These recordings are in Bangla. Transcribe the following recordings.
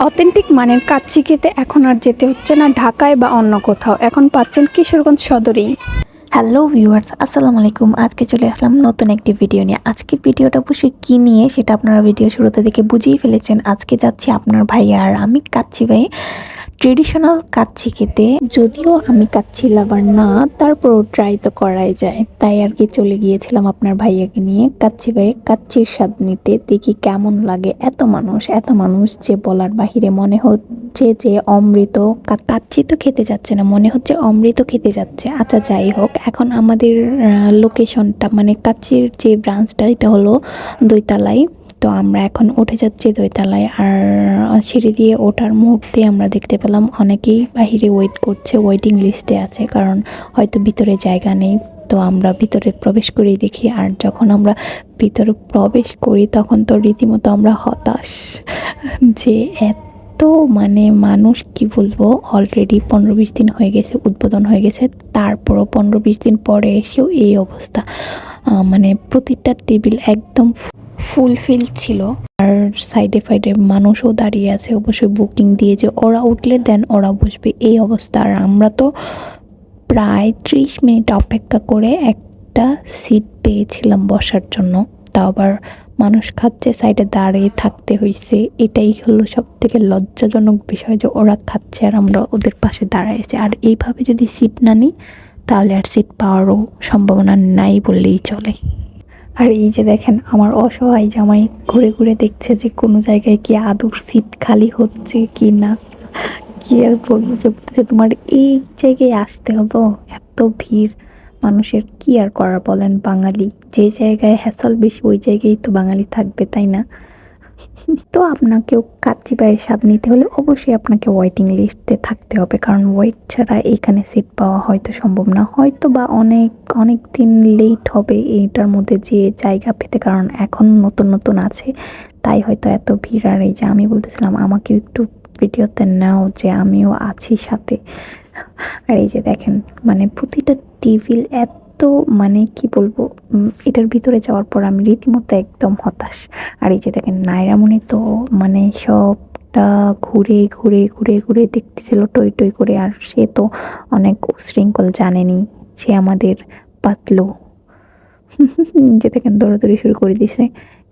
অথেন্টিক মানের কাচ্চি খেতে এখন আর যেতে হচ্ছে না ঢাকায় বা অন্য কোথাও। এখন পাচ্ছেন কিশোরগঞ্জ সদরেই। হ্যালো ভিউয়ার্স, আসসালামু আলাইকুম। আজকে চলে আসলাম নতুন একটি ভিডিও নিয়ে। আজকের ভিডিওটা অবশ্যই কী নিয়ে সেটা আপনারা ভিডিও শুরুতে দেখে বুঝেই ফেলেছেন। আজকে যাচ্ছি আপনার ভাইয়া আর আমি কাচ্ছি ভাই। ট্রেডিশনাল কাচ্ছি খেতে যদিও আমি কাচ্চি লাভার না, তারপরও ট্রাই তো করাই যায়। তাই আর কি চলে গিয়েছিলাম আপনার ভাইয়াকে নিয়ে। কাচ্ছি ভাই কাচ্ছির স্বাদ নিতে দেখি কেমন লাগে এত মানুষ এত মানুষ যে বলার বাহিরে মনে হচ্ছে যে অমৃত কাচ্ছি তো খেতে যাচ্ছে না, মনে হচ্ছে অমৃত খেতে যাচ্ছে। আচ্ছা যাই হোক, এখন আমাদের লোকেশনটা মানে কাচ্ছির যে ব্রাঞ্চটা এটা হলো দুইতলায়। তো আমরা এখন উঠে যাচ্ছি দইতলায় আর সিঁড়ি দিয়ে ওঠার মুহূর্তে আমরা দেখতে পেলাম অনেকেই বাহিরে ওয়েট করছে ওয়েটিং লিস্টে আছে কারণ হয়তো ভিতরে জায়গা নেই। তো আমরা ভিতরে প্রবেশ করি, দেখি আর যখন আমরা ভিতরে প্রবেশ করি তখন তো রীতিমতো আমরা হতাশ যে এত মানে মানুষ কি বলব অলরেডি পনেরো বিশ দিন হয়ে গেছে, উদ্বোধন হয়ে গেছে, তারপরও পনেরো বিশ দিন পরে এসেও এই অবস্থা। মানে প্রতিটা টেবিল একদম ফুলফিল ছিল। আর সাইডে ফাইডে মানুষও দাঁড়িয়ে আছে, অবশ্যই বুকিং দিয়েছে ওরা উঠলে দেন ওরা বসবে। এই অবস্থা। আর আমরা তো প্রায় ত্রিশ মিনিট অপেক্ষা করে একটা সিট পেয়েছিলাম বসার জন্য। তাও আবার মানুষ খাচ্ছে সাইডে দাঁড়িয়ে থাকতে হয়েছে এটাই হলো সব থেকে লজ্জাজনক বিষয় যে ওরা খাচ্ছে আর আমরা ওদের পাশে দাঁড়াইছি আর এইভাবে যদি সিট না নিই, তাহলে আর সিট পাওয়ারও সম্ভাবনা নাই বললেই চলে। আর এই যে দেখেন, আমার অসহায় জামাই ঘুরে ঘুরে দেখছে যে কোনো জায়গায় কি আদুর সিট খালি হচ্ছে কি না। কি আর বলব যে বলতেছে, তোমার এই জায়গায় আসতে হতো এত ভিড়। মানুষের কি আর করা বলেন বাঙালি? যে জায়গায় হ্যাসল বেশি, ওই জায়গায় তো বাঙালি থাকবে, তাই না? তো আপনাকেও কাচ্চি পায়ে স্বাদ নিতে হলে অবশ্যই আপনাকে ওয়েটিং লিস্টে থাকতে হবে। কারণ ওয়েট ছাড়া এখানে সিট পাওয়া হয়তো সম্ভব না। হয়তো বা অনেক অনেক দিন লেট হবে এইটার মধ্যে যে জায়গা পেতে। কারণ এখন নতুন নতুন আছে। তাই হয়তো এত ভিড়। আর এই যে আমি বলতেছিলাম আমাকে একটু ভিডিওতে নাও যে আমিও আছি সাথে। আর এই যে দেখেন মানে প্রতিটা টেবিল এত মানে কি বলব এটার ভিতরে যাওয়ার পর আমি রীতিমতো একদম হতাশ। আর এই যে দেখেন নাইরামণি তো মানে সব ঘুরে ঘুরে ঘুরে ঘুরে দেখতেছিল টই টই করে। আর সে তো অনেক উশৃঙ্খল জানেনি সে আমাদের পাতলো। যে দেখেন দৌড়াদৌড়ি শুরু করে দিছে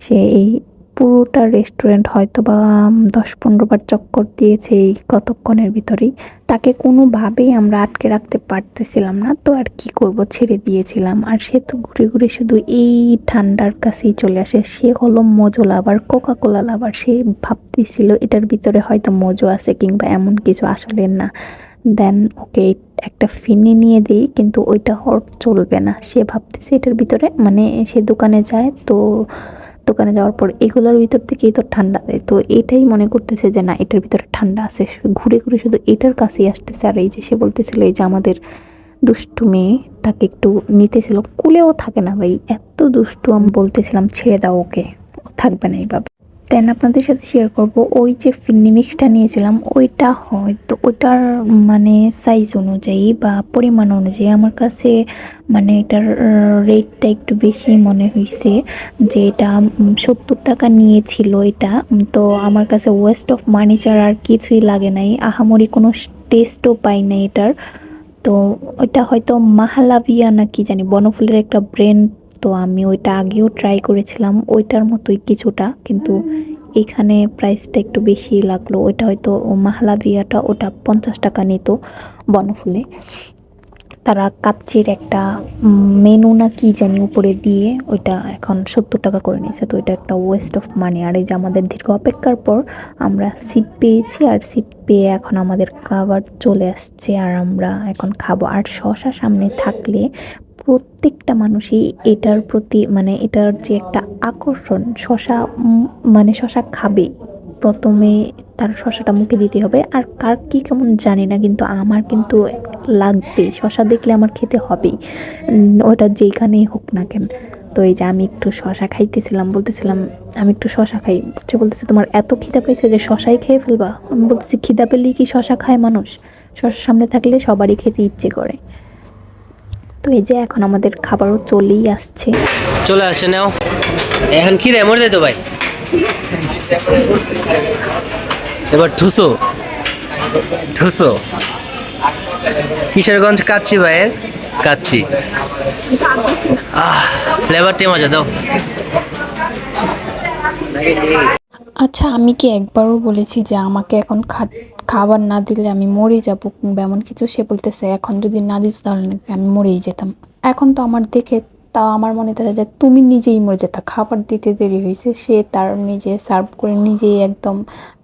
সে এই পুরোটা রেস্টুরেন্ট হয়তো বা দশ পনেরো বার চক্কর দিয়েছে এই কতক্ষণের ভিতরেই। তাকে কোনোভাবেই আমরা আটকে রাখতে পারতেছিলাম না, তো আর কি করব ছেড়ে দিয়েছিলাম। আর সে তো ঘুরে ঘুরে শুধু এই ঠান্ডার কাছেই চলে আসে। সে হলো মজো লাভার কোকা কোলা লাভার। সে ভাবতেছিল এটার ভিতরে হয়তো মজো আছে কিংবা এমন কিছু আসলে না। দেন ওকে একটা ফিনি নিয়ে দিই, কিন্তু ওইটা ওর চলবে না। সে ভাবতেছে এটার ভিতরে মানে সে দোকানে যায়, তো দোকানে যাওয়ার পর এগুলোর ভিতর থেকেই তো ঠান্ডা দেয়। তো এটাই মনে করতেছে যে, না, এটার ভিতরে ঠান্ডা আছে। ঘুরে ঘুরে শুধু এটার কাছেই আসতেছে। আর এই যে সে বলতেছিল, এই যে আমাদের দুষ্টু মেয়ে তাকে একটু নিতেছিল। কুলেও থাকে না ভাই। এত দুষ্টু আমি বলতেছিলাম, ছেড়ে দাও ওকে। ও থাকবে না এইভাবে। দেন আপনাদের সাথে শেয়ার করব, ওই যে ফিন্নি মিক্সটা নিয়েছিলাম, ওইটা হয়তো, ওইটার মানে সাইজ অনুযায়ী বা পরিমাণ অনুযায়ী আমার কাছে মানে এটার রেটটা একটু বেশি মনে হয়েছে যে এটা সত্তর টাকা নিয়েছিল এটা। তো আমার কাছে ওয়েস্ট অফ মানি আর কিছুই লাগে নাই, আহামরি কোনো টেস্টও পাই নাই এটার। তো ওইটা হয়তো মাহালাভিয়া না কি জানি, বনফুলের একটা ব্র্যান্ড তো আমি ওইটা আগেও ট্রাই করেছিলাম, ওইটার মতোই কিছুটা, কিন্তু এখানে প্রাইসটা একটু বেশি লাগল। ওইটা হয়তো মাহালাভিয়াটা ওটা পঞ্চাশ টাকা নিত বনফুলে। তারা কাচ্চির একটা মেনু না কি জানি উপরে দিয়ে ওইটা এখন সত্তর টাকা করে নিয়েছে। তো এটা একটা ওয়েস্ট অফ মানি আর এই যে আমাদের দীর্ঘ অপেক্ষার পর আমরা সিট পেয়েছি, আর সিট পেয়ে এখন আমাদের খাবার চলে আসছে, আর আমরা এখন খাব। আর শশা সামনে থাকলে প্রত্যেকটা মানুষই এটার প্রতি মানে এটার যে একটা আকর্ষণ, শশা মানে শশা খাবে। প্রথমে তার শশাটা মুখে দিতে হবে। আর কার কি কেমন জানি না, কিন্তু আমার কিন্তু লাগবেই শশা দেখলে আমার খেতে হবেই। ওটা যেখানেই হোক না কেন। তো এই যে আমি একটু শশা খাইতেছিলাম, বলতেছিলাম, আমি একটু শশা খাই। সে বলতেছে, তোমার এত খিদা পেয়েছে যে শশাই খেয়ে ফেলবা? আমি বলতেছি, খিদা পেলেই কি শশা খায় মানুষ? শশার সামনে থাকলে সবারই খেতে ইচ্ছে করে। তো এই যে এখন আমাদের খাবারও চলেই আসছে। চলে আসে নাও। এখন কি দেয়? মরে তো ভাই। এবার ঠুসো। ঠুসো। কিশোরগঞ্জ কাচ্ছি ভাইয়ের কাচ্ছি আহ ফ্লেভারটি মজা দাও। আচ্ছা আমি কি একবারও বলেছি যে আমাকে এখন খা- খাবার না দিলে আমি মরে যাব কিংবা এমন কিছু। সে বলতেছে, এখন যদি না দিত তাহলে নাকি আমি মরেই যেতাম। এখন তো আমার দেখে তা আমার মনে থাকে যে, তুমি নিজেই মরে যেতা। খাবার দিতে দেরি হয়েছে। সে তার নিজে সার্ভ করে নিজেই একদম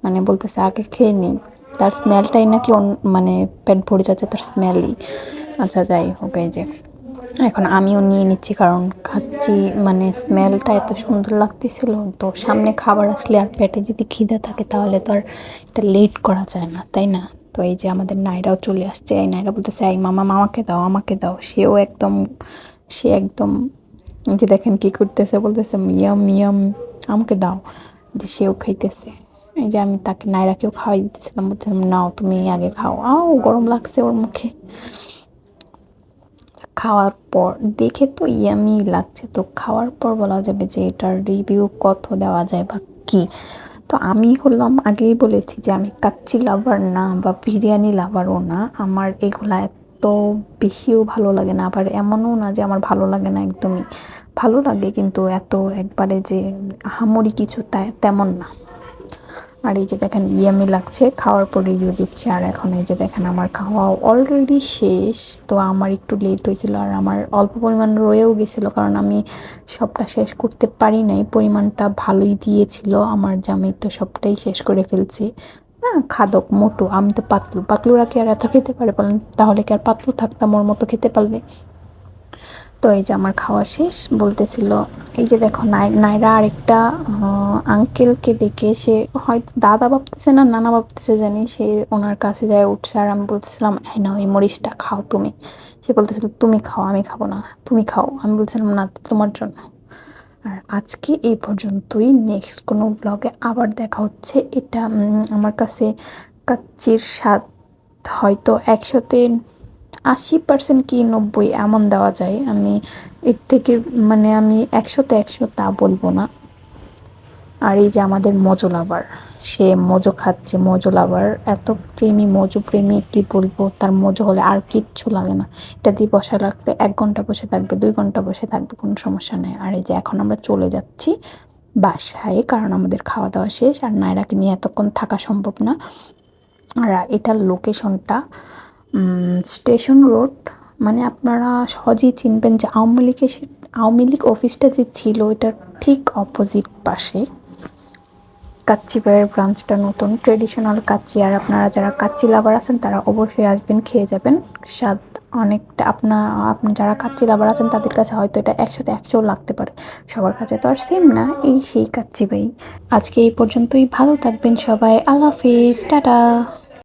মানে বলতেছে, আগে খেয়ে নিই তার স্মেলটাই নাকি মানে পেট ভরে যাচ্ছে, তার স্মেলই আচ্ছা যাই হোক, এই যে। এখন আমিও নিয়ে নিচ্ছি কারণ খাচ্ছি মানে স্মেলটা এত সুন্দর লাগতেছিল। তো সামনে খাবার আসলে আর পেটে যদি খিদে থাকে তাহলে তো আর এটা লেট করা যায় না, তাই না? তো এই যে আমাদের নাইরাও চলে আসছে। এই নাইরা বলতেছে, এই মামা মামাকে দাও, আমাকে দাও। সেও একদম, সে একদম যে দেখেন কি করতেছে, বলতেছে, মিয়াম মিয়াম, আমাকে দাও। যে সেও খাইতেছে। এই যে আমি তাকে নাইরাকেও খাওয়াই দিতেছিলাম, বলতেছিলাম, নাও, তুমি আগে খাও। আও, গরম লাগছে ওর মুখে। খাওয়ার পর, দেখে তো ইয়ামি লাগছে। তো খাওয়ার পর বলা যাবে যে, এটার রিভিউ কত দেওয়া যায় বা কি? তো আমি হলাম আগেই বলেছি যে, আমি কাচ্চি লাভার না বা বিরিয়ানি লাভারও না। আমার এগুলা এত বেশিও ভালো লাগে না। আবার এমনও না যে, আমার ভালো লাগে না একদমই। ভালো লাগে কিন্তু এত একবারে যে, আহামরি কিছু তেমন না। আর এই যে দেখেন, ইয়ামি লাগছে, খাওয়ার পর রিভিউ দিচ্ছে, আর এখন এই যে দেখেন আমার খাওয়া অলরেডি শেষ, তো আমার একটু লেট হয়েছিল, আর আমার অল্প পরিমাণ রয়েও গেছিল, কারণ আমি সবটা শেষ করতে পারি নাই, পরিমাণটা ভালোই দিয়েছিল, আমার জামাই তো সবটাই শেষ করে ফেলছি। না, খাদক, মোটু, আমি তো পাতলু, পাতলুরা কি আর এত খেতে পারে বলেন? তাহলে কি আর পাতলু থাকতাম, ওর মতো খেতে পারবে? তো এই যে আমার খাওয়া শেষ বলতেছিল, এই যে দেখো নাই- নাইরা আরেকটা আঙ্কেলকে দেখে সে হয়তো দাদা ভাবতেছে না নানা ভাবতেছে জানি, সে ওনার কাছে যায়, উঠছে আর আমি বলছিলাম এই না ওই মরিচটা খাও তুমি। সে বলতেছিল, তুমি খাও, আমি খাব না, তুমি খাও। আমি বলছিলাম, না, তোমার জন্য। আর আজকে এই পর্যন্তই নেক্সট কোনো ব্লগে আবার দেখা হচ্ছে। এটা আমার কাছে কাচ্চির স্বাদ হয়তো একশোতে আশি পার্সেন্ট কি নব্বই এমন দেওয়া যায়। আমি এর থেকে মানে আমি একশোতে একশো তা বলব না। আর এই যে আমাদের মজো লাভার সে মজো খাচ্ছে, মজো লাভার এত প্রেমী, মজো প্রেমী কি বলব? তার মজো হলে আর কিচ্ছু লাগে না। এটা দিয়ে বসা রাখলে এক ঘণ্টা বসে থাকবে, দুই ঘণ্টা বসে থাকবে, কোনো সমস্যা নেই। আর এই যে এখন আমরা চলে যাচ্ছি বাসায়, কারণ আমাদের খাওয়া দাওয়া শেষ, আর নায়রাকে নিয়ে এতক্ষণ থাকা সম্ভব না। আর এটার লোকেশনটা স্টেশন রোড মানে আপনারা সহজেই চিনবেন যে আওয়ামী লীগের আওয়ামী লীগ অফিসটা যে ছিল এটার ঠিক অপোজিট পাশে। কাচ্চিবাড়ির ব্রাঞ্চটা নতুন। ট্রেডিশনাল কাচ্চি, আর আপনারা যারা কাচ্চি লাভার আছেন, তারা অবশ্যই আসবেন, খেয়ে যাবেন। স্বাদ অনেকটা আপনার আপনার যারা কাচ্চি লাভার আছেন, তাদের কাছে হয়তো এটা একশোতে একশো লাগতে পারে। সবার কাছে তো আর সেম না, এই সেই কাচ্চি বাই আজকে এই পর্যন্তই, ভালো থাকবেন সবাই, আল্লাহ হাফিজ, টাটা।